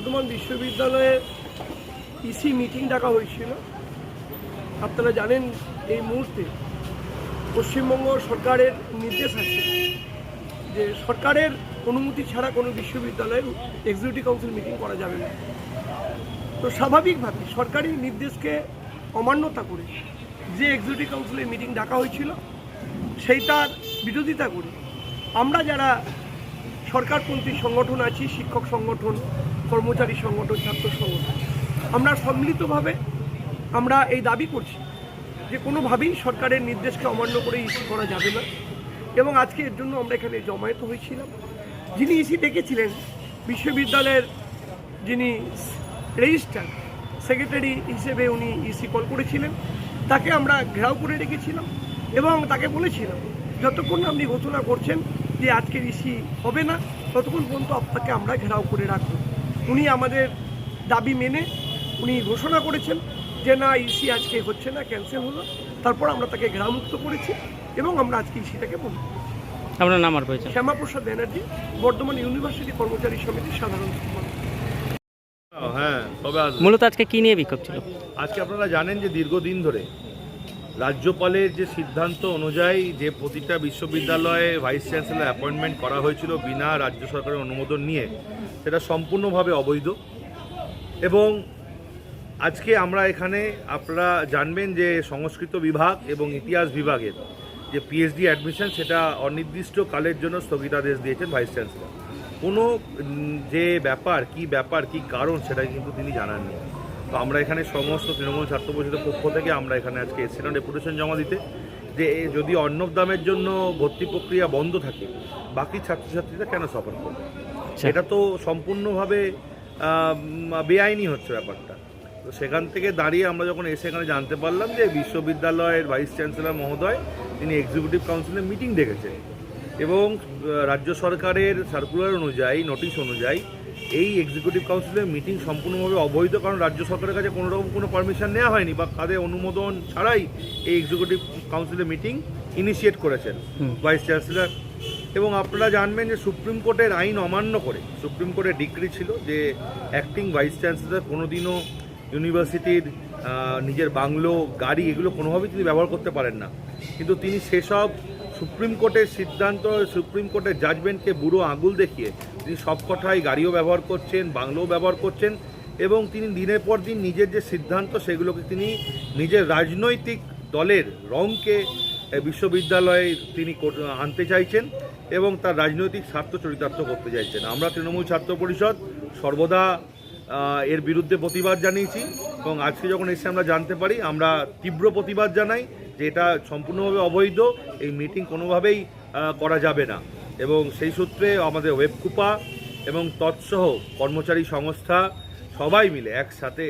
বর্ধমান বিশ্ববিদ্যালয়ে EC meeting ডাকা হয়েছিল। আপনারা জানেন এই মুহূর্তে পশ্চিমবঙ্গ সরকারের নির্দেশ আছে যে সরকারের অনুমতি ছাড়া কোনো বিশ্ববিদ্যালয়ের এক্সিকিউটিভ কাউন্সিল মিটিং করা যাবে না। তো স্বাভাবিকভাবে সরকারি নির্দেশকে অমান্যতা করে যে এক্সিকিউটিভ কাউন্সিলের মিটিং ডাকা হয়েছিল সেইটার বিরোধিতা করে আমরা যারা সরকারপন্থী সংগঠন আছি, শিক্ষক সংগঠন কর্মচারী সংগঠন, ছাত্র সংগঠন। আমরা সম্মিলিতভাবে আমরা এই দাবি করছি যে কোনোভাবেই সরকারের নির্দেশকে অমান্য করে ইস্যু করা যাবে না এবং আজকে এর জন্য আমরা এখানে জমায়েত হয়েছিলাম। যিনি ইসি ডেকেছিলেন বিশ্ববিদ্যালয়ের যিনি রেজিস্ট্রার সেক্রেটারি হিসেবে উনি ইসি কল করেছিলেন, তাকে আমরা ঘেরাও করে রেখেছিলাম এবং তাকে বলেছিলাম, যতক্ষণ আপনি ঘোষণা করছেন যে আজকের ইসি হবে না, ততক্ষণ পর্যন্ত আপনাকে আমরা ঘেরাও করে রাখব। উনি আমাদের দাবি মেনে উনি ঘোষণা করেছেন যে না ইসি আজকে হচ্ছে না ক্যান্সেল হলো। তারপর আমরা তাকে ঘেরামুক্ত করেছি এবং আমরা আজকে ইসিটাকে বন্ধ করেছি। আপনার নাম আর পরিচয়? শ্যামাপ্রসাদ ব্যানার্জি বর্ধমান ইউনিভার্সিটি কর্মচারী সমিতির সাধারণ সম্পাদক। হ্যাঁ তবে মূলত আজকে কি নিয়ে বিক্ষোভ ছিল? আজকে আপনারা জানেন যে দীর্ঘদিন ধরে রাজ্যপালের যে সিদ্ধান্ত অনুযায়ী যে প্রতিটা বিশ্ববিদ্যালয়ে ভাইস চ্যান্সেলর অ্যাপয়েন্টমেন্ট করা হয়েছিল বিনা রাজ্য সরকারের অনুমোদন নিয়ে, সেটা সম্পূর্ণভাবে অবৈধ। এবং আজকে আমরা এখানে আপনারা জানবেন যে সংস্কৃত বিভাগ এবং ইতিহাস বিভাগের যে পিএইচডি অ্যাডমিশন সেটা অনির্দিষ্ট কালের জন্য স্থগিতাদেশ দিয়েছেন ভাইস চ্যান্সেলর। কোনো যে ব্যাপার, কি ব্যাপার, কি কারণ, সেটা কিন্তু তিনি জানাননি। তো আমরা এখানে সমস্ত তৃণমূল ছাত্র পরিষদের পক্ষ থেকে আমরা এখানে আজকে এসেছিলাম ডেপুটেশন জমা দিতে যে যদি অর্ণব দামের জন্য ভর্তি প্রক্রিয়া বন্ধ থাকে বাকি ছাত্রছাত্রীরা কেন সফর করবে আচ্ছা। এটা তো সম্পূর্ণভাবে বেআইনি হচ্ছে ব্যাপারটা তো সেখান থেকে দাঁড়িয়ে আমরা যখন এসে এখানে জানতে পারলাম যে বিশ্ববিদ্যালয়ের ভাইস চ্যান্সেলর মহোদয় তিনি এক্সিকিউটিভ কাউন্সিলের মিটিং ডেকেছেন এবং রাজ্য সরকারের সার্কুলার অনুযায়ী নোটিশ অনুযায়ী এই এক্সিকিউটিভ কাউন্সিলের মিটিং সম্পূর্ণভাবে অবৈধ কারণ রাজ্য সরকারের কাছে কোনো রকম কোনো পারমিশন নেওয়া হয়নি বা কাদের অনুমোদন ছাড়াই এই এক্সিকিউটিভ কাউন্সিলের মিটিং ইনিশিয়েট করেছেন ভাইস চ্যান্সেলর এবং আপনারা জানবেন যে সুপ্রিম কোর্টের আইন অমান্য করে সুপ্রিম কোর্টের ডিগ্রি ছিল যে অ্যাক্টিং ভাইস চ্যান্সেলর কোনোদিনও ইউনিভার্সিটির নিজের বাংলো গাড়ি এগুলো কোনোভাবেই তিনি ব্যবহার করতে পারেন না। কিন্তু তিনি সেসব সুপ্রিম কোর্টের সিদ্ধান্ত সুপ্রিম কোর্টের জাজমেন্টকে বুড়ো আঙুল দেখিয়ে তিনি সব কটাই গাড়িও ব্যবহার করছেন, বাংলোও ব্যবহার করছেন এবং তিনি দিনের পর দিন নিজের যে সিদ্ধান্ত সেগুলোকে তিনি নিজের রাজনৈতিক দলের রংকে বিশ্ববিদ্যালয়ে তিনি আনতে চাইছেন এবং তার রাজনৈতিক স্বার্থ চরিতার্থ করতে চাইছেন। আমরা তৃণমূল ছাত্র পরিষদ সর্বদা এর বিরুদ্ধে প্রতিবাদ জানিয়েছি এবং আজকে যখন এসে আমরা জানতে পারি, আমরা তীব্র প্রতিবাদ জানাই যে এটা সম্পূর্ণভাবে অবৈধ, এই মিটিং কোনোভাবেই করা যাবে না। এবং সেই সূত্রে আমাদের ওয়েবকুপা এবং তৎসহ কর্মচারী সংস্থা সবাই মিলে একসাথে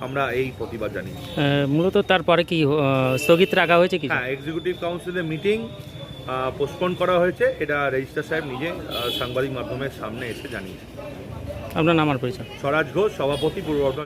আমরা এই প্রতিবাদ জানিয়েছি। আহ, মূলত তারপরে কি স্থগিত রাখা হয়েছে কি? হ্যাঁ এক্সিকিউটিভ কাউন্সিলের মিটিং পোস্টপোন করা হয়েছে। এটা রেজিস্ট্রার সাহেব নিজে সাংবাদিক মাধ্যমের সামনে এসে জানিয়েছে। আপনার নাম আর পরিচয়? স্বরাজ ঘোষ সভাপতি পূর্ব